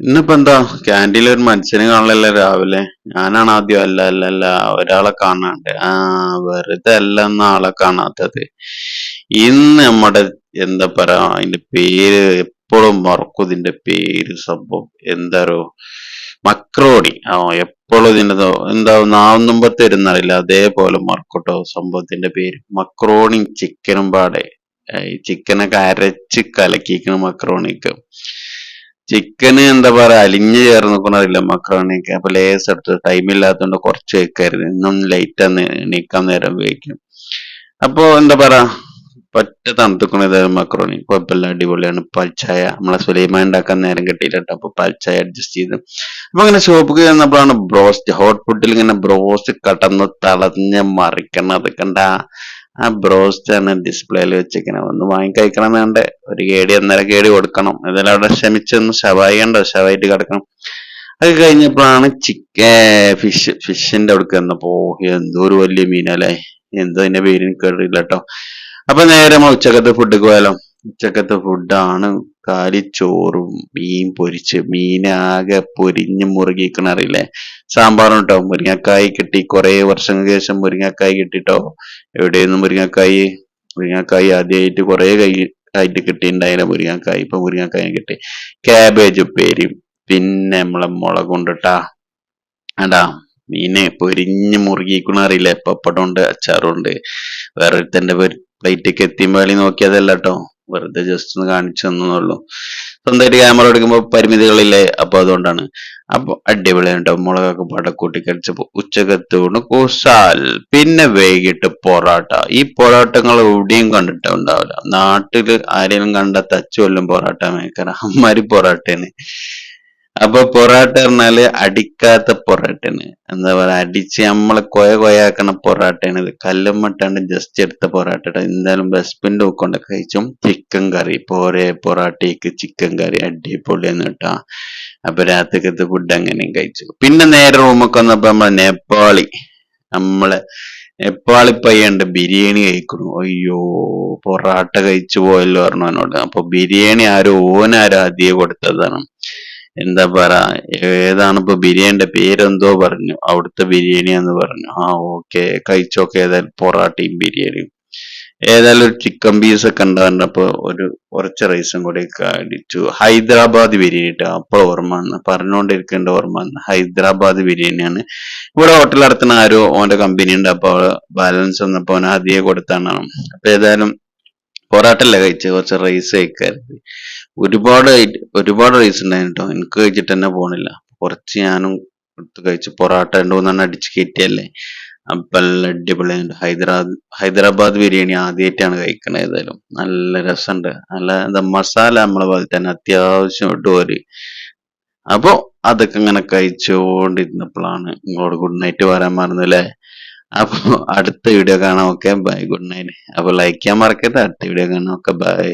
ഇന്നിപ്പോ എന്താ? ക്യാന്റീനിൽ ഒരു മനുഷ്യനെ കാണലല്ല രാവിലെ? ഞാനാണ് ആദ്യം അല്ല അല്ല അല്ല. ഒരാളെ കാണാണ്ട്. ആ വെറുതെ അല്ല എന്ന ആളെ കാണാത്തത്. ഇന്ന് നമ്മുടെ എന്താ പറയാ അതിന്റെ പേര് എപ്പോഴും മറക്കും ഇതിന്റെ പേര് സംഭവം. എന്താരോ മക്രോണി. ആ എപ്പോഴും ഇതിന്റെ എന്താ നാവുന്നുമ്പത്തെ ഇരുന്നറിയില്ല അതേപോലെ മറക്കട്ടോ സംഭവത്തിന്റെ പേര്. മക്രോണി ചിക്കനും പാടെ. ചിക്കനൊക്കെ അരച്ച് കലക്കിക്കണ മക്രോണിക്ക് ചിക്കന് എന്താ പറയാ അലിഞ്ഞു ചേർന്ന് നിൽക്കണറില്ല മക്രോണിയൊക്കെ അപ്പൊ ലേസ് എടുത്ത് ടൈം ഇല്ലാത്തതുകൊണ്ട് കുറച്ച് വെക്കരുത്. ഇന്നും ലൈറ്റ് ആണ് നീക്കാൻ നേരം ഉപയോഗിക്കും അപ്പൊ എന്താ പറയാ പറ്റ തണുത്തുക്കണത് മക്രോണി. കുഴപ്പമില്ല അടിപൊളിയാണ്. പൽച്ചായ നമ്മളെ സുലൈമാൻ ഉണ്ടാക്കാൻ നേരം കിട്ടിയില്ല കേട്ടോ. അപ്പൊ പൽച്ചായ അഡ്ജസ്റ്റ് ചെയ്ത്. അപ്പൊ അങ്ങനെ ഷോപ്പിൽ ചെന്നപ്പോഴാണ് ബ്രോസ്റ്റ് ഹോട്ട് ഫുഡിൽ ഇങ്ങനെ ബ്രോസ്റ്റ് കടന്ന് തളഞ്ഞ് മറിക്കണത്. കണ്ട ആ ബ്രോസ് ആണ് ഡിസ്പ്ലേയിൽ വെച്ചിരിക്കണത്. ഒന്ന് വാങ്ങിക്കഴിക്കണം എന്നുണ്ട് ഒരു കേടി ഒന്നര കേടി കൊടുക്കണം. ഇതെല്ലാം അവിടെ ക്ഷമിച്ചൊന്ന് ഷവായി കണ്ടോ ഷവായിട്ട് കിടക്കണം. അത് കഴിഞ്ഞപ്പോഴാണ് ചിക്ക ഫിഷ് ഫിഷിന്റെ അവിടേക്ക് വന്നപ്പോ എന്തോ ഒരു വലിയ മീനല്ലേ? എന്തോ അതിന്റെ പേര് അറിയില്ല കേട്ടോ അപ്പൊ നേരെ നമ്മൾ ഉച്ചക്കത്തെ ഫുഡ് പോയാലോ? ഉച്ചക്കത്തെ ഫുഡാണ് കാലിച്ചോറും മീൻ പൊരിച്ച് മീനാകെ പൊരിഞ്ഞ് മുറുകിക്കണ അറിയില്ലേ സാമ്പാറും കേട്ടോ മുരിങ്ങക്കായ് കിട്ടി കുറെ വർഷങ്ങൾക്ക് ശേഷം മുരിങ്ങക്കായ് കിട്ടിട്ടോ? എവിടെയെന്ന് മുരിങ്ങക്കായ്? മുരിങ്ങക്കായ് ആദ്യമായിട്ട് കുറെ കൈ ആയിട്ട് കിട്ടിയിട്ടുണ്ടായില്ല മുരിങ്ങക്കായ്. ഇപ്പൊ മുരിങ്ങക്കായ കിട്ടി. ക്യാബേജ് ഉപ്പേരിയും പിന്നെ നമ്മളെ മുളക് കൊണ്ടിട്ടാ അടാ മീനെ പൊരിഞ്ഞ് മുറുകിക്കണ പപ്പടമുണ്ട് പപ്പടം ഉണ്ട് അച്ചാറും ഉണ്ട് വേറെ ഒരുത്തന്റെ പ്ലേറ്റൊക്കെ എത്തിയുമ്പോൾ നോക്കിയതല്ല കേട്ടോ. വെറുതെ ജസ്റ്റ് ഒന്ന് കാണിച്ചു തന്നുള്ളൂ സ്വന്തമായിട്ട് ക്യാമറ എടുക്കുമ്പോൾ പരിമിതികളില്ലേ? അപ്പൊ അതുകൊണ്ടാണ്. അപ്പൊ അടിപൊളിയായിട്ടോ? മുളകൊക്കെ പാടെ കടിച്ചപ്പോ ഉച്ചകത്തോണ്ട് കുസാൽ പിന്നെ വൈകിട്ട് പൊറാട്ട. ഈ പൊറാട്ടങ്ങൾ എവിടെയും കണ്ടിട്ടുണ്ടാവില്ല നാട്ടിൽ ആരെങ്കിലും കണ്ട തച്ചു കൊല്ലും പൊറാട്ട മേക്കറ അമ്മാരി പൊറാട്ടേന്. അപ്പൊ പൊറാട്ട പറഞ്ഞാൽ അടിക്കാത്ത പൊറാട്ടയാണ് എന്താ പറയാ? അടിച്ച് നമ്മളെ കൊയ കൊയാക്കണ പൊറാട്ടയാണ് ഇത്. കല്ലുമ്മട്ടാണ്ട് ജസ്റ്റ് എടുത്ത പൊറാട്ട എന്തായാലും ബസ്പിന്റെ ഒക്കെ കഴിച്ചും? ചിക്കൻ കറി പോരെ പൊറാട്ടയ്ക്ക് ചിക്കൻ കറി അടിപൊളിയെന്ന് കേട്ടോ. അപ്പൊ രാത്രിക്കത്തെ ഫുഡ് അങ്ങനെയും കഴിച്ചു. പിന്നെ നേരെ റൂമൊക്കെ വന്നപ്പോ നമ്മളെ നേപ്പാളി. നമ്മളെ നേപ്പാളി പയ്യണ്ട് ബിരിയാണി കഴിക്കണു അയ്യോ പൊറാട്ട കഴിച്ചു പോയല്ലോ പറഞ്ഞു എന്നോട് അപ്പൊ ബിരിയാണി ആരോ ഓനാരോ ആദ്യം കൊടുത്തതാണ് എന്താ പറ ഏതാണ് ബിരിയാണിന്റെ പേരെന്തോ പറഞ്ഞു. അവിടുത്തെ ബിരിയാണിയാന്ന് പറഞ്ഞു. ആ ഓക്കെ കഴിച്ചോക്കെ ഏതായാലും പൊറാട്ടയും ബിരിയാണിയും. ഏതായാലും ഒരു ചിക്കൻ പീസ് ഒക്കെ ഉണ്ടായിരുന്നപ്പോ ഒരു കുറച്ച് റൈസും കൂടി അടിച്ചു. ഹൈദരാബാദ് ബിരിയാണി ട്ടോ അപ്പോൾ ഓർമ്മ വന്ന്. പറഞ്ഞുകൊണ്ടിരിക്കേണ്ട ഓർമ്മ വന്ന്. ഹൈദരാബാദ് ബിരിയാണിയാണ്. ഇവിടെ ഹോട്ടൽ നടത്തുന്ന ആരോ ഓന്റെ കമ്പനി ഉണ്ട്. അപ്പൊ ബാലൻസ് വന്നപ്പോ അവന് അധികം കൊടുത്താണ്. അപ്പൊ ഏതായാലും പൊറാട്ടല്ല കഴിച്ച് കുറച്ച് റൈസ് കഴിക്കാറുണ്ട് ഒരുപാട് ഒരുപാട് റൈസ് ഉണ്ടായിരുന്നു എനിക്ക് കഴിച്ചിട്ട് തന്നെ പോണില്ല. കുറച്ച് ഞാനും എടുത്ത് കഴിച്ചു. പൊറാട്ട രണ്ടു മൂന്നെണ്ണം അടിച്ച് കയറ്റിയല്ലേ. നല്ല അടിപൊളിയായിട്ട് ഹൈദരാബാദ് ഹൈദരാബാദ് ബിരിയാണി ആദ്യമായിട്ടാണ് കഴിക്കണത് ഏതായാലും. നല്ല രസമുണ്ട് നല്ല എന്താ മസാല നമ്മളെ പോലെ തന്നെ അത്യാവശ്യം ഇട്ടുപോര് അപ്പോൾ അതൊക്കെ ഇങ്ങനെ കഴിച്ചുകൊണ്ടിരുന്നപ്പോഴാണ് ഇങ്ങോട്ട് ഗുഡ് നൈറ്റ് വരാൻ മറന്നു അല്ലേ? അപ്പൊ അടുത്ത വീഡിയോ കാണാം. Okay bye. Good night. അപ്പൊ ലൈക്ക് ചെയ്യാൻ മറക്കരുത്. അടുത്ത വീഡിയോ കാണാം. Okay bye.